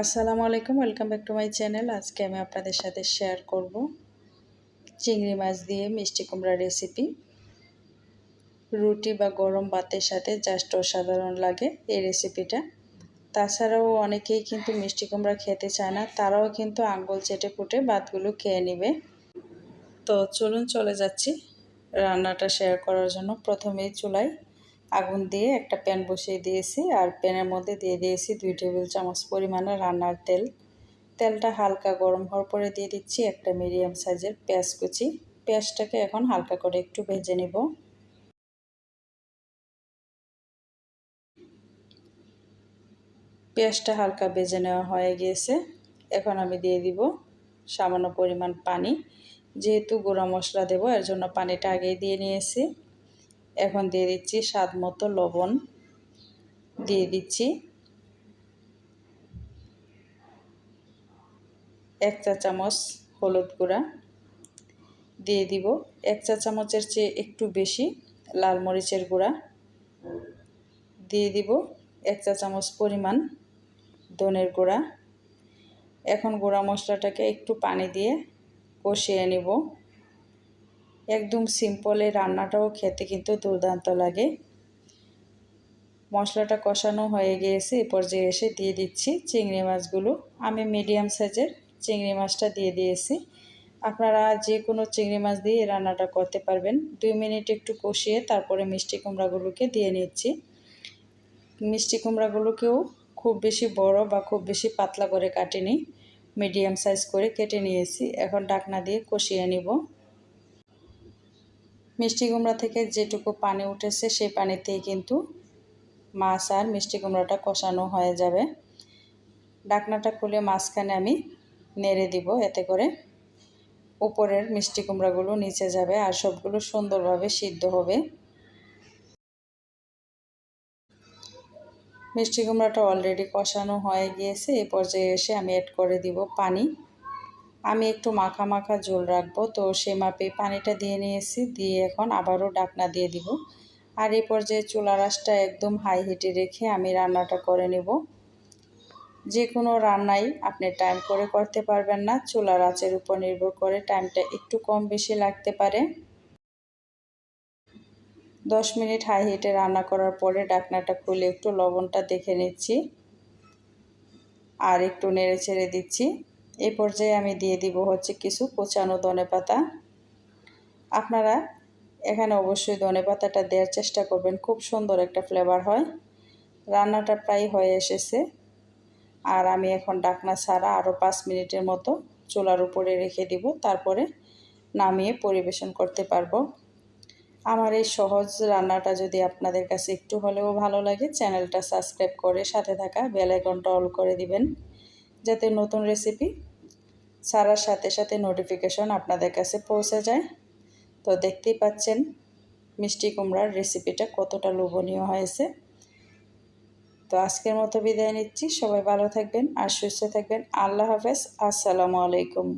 আসসালামু আলাইকুম, welcome back to my channel. আজকে আমি আপনাদের সাথে শেয়ার করব চিংড়ি মাছ দিয়ে মিষ্টি কুমড়া রেসিপি। রুটি বা গরম ভাতের সাথে জাস্ট অসাধারণ লাগে এই রেসিপিটা। তাছাড়াও অনেকেই কিন্তু মিষ্টি কুমড়া খেতে চায় না, তারাও কিন্তু আঙ্গুল চেটে ফুটে ভাতগুলো খেয়ে নেবে। তো চলুন চলে যাচ্ছি রান্নাটা শেয়ার করার জন্য। প্রথমেই চুলায় আগুন দিয়ে একটা প্যান বসিয়ে দিয়েছি আর প্যানের মধ্যে দিয়ে দিয়েছি দুই টেবিল চামচ পরিমাণে রান্নার তেল। তেলটা হালকা গরম হওয়ার পরে দিয়ে দিচ্ছি একটা মিডিয়াম সাইজের পেঁয়াজ কুচি। পেঁয়াজটাকে এখন হালকা করে একটু ভেজে নেব। পেঁয়াজটা হালকা ভেজে নেওয়া হয়ে গিয়েছে। এখন আমি দিয়ে দিব সামান্য পরিমাণ পানি। যেহেতু গুঁড়া মশলা দেবো, এর জন্য পানিটা আগেই দিয়ে নিয়েছি। এখন দিয়ে দিচ্ছি স্বাদ মতো লবণ দিয়ে দিচ্ছি। এক চা চামচ হলুদ গুঁড়া দিয়ে দিব। এক চা চামচের চেয়ে একটু বেশি লাল মরিচের গুঁড়া দিয়ে দিব। এক চা চামচ পরিমাণ ধনের গুঁড়া। এখন গুঁড়া মশলাটাকে একটু পানি দিয়ে কষিয়ে নেব। একদম সিম্পল এই রান্নাটাও খেতে কিন্তু দুর্দান্ত লাগে। মশলাটা কষানো হয়ে গিয়েছে, এ পর্যায়ে এসে দিয়ে দিচ্ছি চিংড়ি মাছগুলো। আমি মিডিয়াম সাইজের চিংড়ি মাছটা দিয়ে দিয়েছি। আপনারা যে কোনো চিংড়ি মাছ দিয়ে রান্নাটা করতে পারবেন। দুই মিনিট একটু কষিয়ে তারপরে মিষ্টি কুমড়াগুলোকে দিয়ে নিচ্ছি। মিষ্টি কুমড়াগুলোকেও খুব বেশি বড় বা খুব বেশি পাতলা করে কাটিনি। মিডিয়াম সাইজ করে কেটে নিয়েছি। এখন ডাকনা দিয়ে কষিয়ে নিব। মিষ্টি কুমড়া থেকে যেটুকু পানি উঠেছে, সেই পানিতেই কিন্তু মাছ আর মিষ্টি কুমড়াটা কষানো হয়ে যাবে। ডাকনাটা খুলে মাঝখানে আমি নেড়ে দিব, এতে করে উপরের মিষ্টি কুমড়াগুলো নিচে যাবে আর সবগুলো সুন্দরভাবে সিদ্ধ হবে। মিষ্টি কুমড়াটা অলরেডি কষানো হয়ে গিয়েছে এই পর্যায়ে এসে আমি অ্যাড করে দিব পানি। আমি একটু মাখা মাখা ঝোল রাখব। তো সে মাপে পানিটা দিয়ে নিয়েছি, দিয়ে এখন আবারও ডাকনা দিয়ে দিব। আর এই পর্যায়ে চুলা রাসটা একদম হাই হিটে রেখে আমি রান্নাটা করে নেব। যে কোনো রান্নাই আপনি টাইম করে করতে পারবেন না। চুলার আঁচের উপর নির্ভর করে টাইমটা একটু কম বেশি লাগতে পারে। দশ মিনিট হাই হিটে রান্না করার পরে ডাকনাটা খুলে একটু লবণটা দেখে নিচ্ছি। আর একটু নেড়ে ছেড়ে দিচ্ছি। এই পর্যায়ে আমি দিয়ে দিব হচ্ছে কিছু কোচানো ধনে পাতা। আপনারা এখানে অবশ্যই ধনে পাতাটা দেওয়ার চেষ্টা করবেন, খুব সুন্দর একটা ফ্লেভার হয়। রান্নাটা প্রায় হয়ে এসেছে। আর আমি এখন ডাকনা ছাড়া আরও পাঁচ মিনিটের মতো চুলার উপরে রেখে দিব, তারপরে নামিয়ে পরিবেশন করতে পারব। আমার এই সহজ রান্নাটা যদি আপনাদের কাছে একটু হলেও ভালো লাগে, চ্যানেলটা সাবস্ক্রাইব করে সাথে থাকা বেল আইকনটা অল করে দিবেন, যাতে নতুন রেসিপি ছাড়ার সাথে সাথে নোটিফিকেশন আপনাদের কাছে পৌঁছে যায়। তো দেখতেই পাচ্ছেন মিষ্টি কুমড়ার রেসিপিটা কতটা লোভনীয় হয়েছে। তো আজকের মতো বিদায় নিচ্ছি। সবাই ভালো থাকবেন আর সুস্থ থাকবেন। আল্লাহ হাফেজ। আসসালামু আলাইকুম।